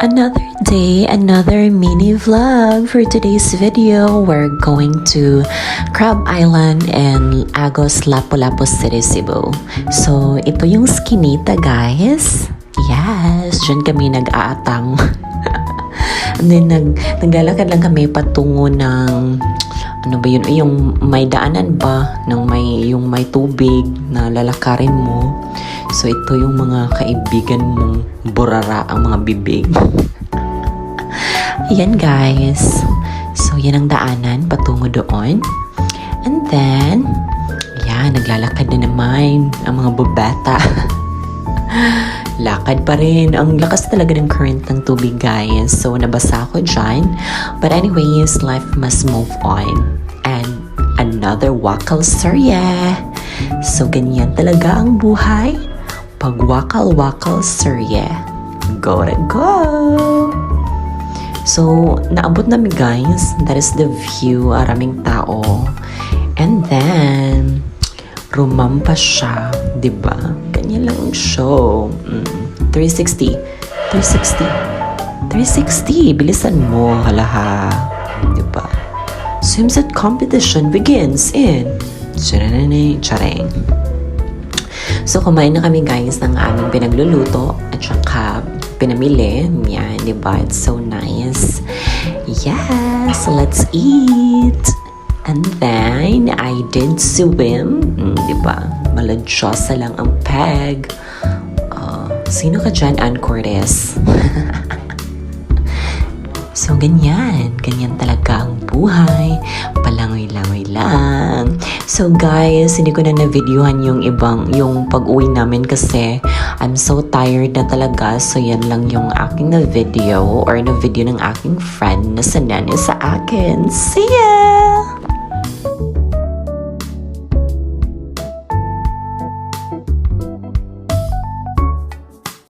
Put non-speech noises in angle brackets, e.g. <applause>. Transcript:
Another day, another mini vlog. For today's video, we're going to Crab Island and Agos Lapu-Lapu City, Cebu. So, ito yung skinita, guys. Yes, dyan kami nag-aatang. And <laughs> then, nag, naglalakad lang kami patungo ng ano ba yun, yung may daanan ba ng may yung may tubig na lalakarin mo. So ito yung mga kaibigan mong burara ang mga bibig. <laughs> Ayan guys. So yan ang daanan patungo doon. And then, yan, naglalakad na naman ang mga bubata. <laughs> Lakad pa rin. Ang lakas talaga ng current ng tubig, guys. So, nabasa ako dyan. But anyways, life must move on. And another wakal surya. So, ganyan talaga ang buhay. Pag wakal-wakal surya. Go to go! So, naabot namin guys. That is the view. Araming tao. And then, rumampa siya. ba? Ganyan lang ang show. Mm. 360. 360. 360. Bilisan mo, halaha. 'Di ba? Swimsuit competition begins in chareng. So, kumain na kami guys ng aming pinagluluto at saka pinamili. Yan, di ba? It's so nice. Yes, let's eat. And then, I did swim. Mm, di ba? Maladyosa lang ang peg. Uh, sino ka dyan, Ann Cortez? <laughs> So, ganyan. Ganyan talaga ang buhay. Palangoy-langoy lang. So, guys, hindi ko na na-videohan yung ibang, yung pag-uwi namin kasi I'm so tired na talaga. So, yan lang yung aking na video or na video ng aking friend na sanani sa akin. See ya!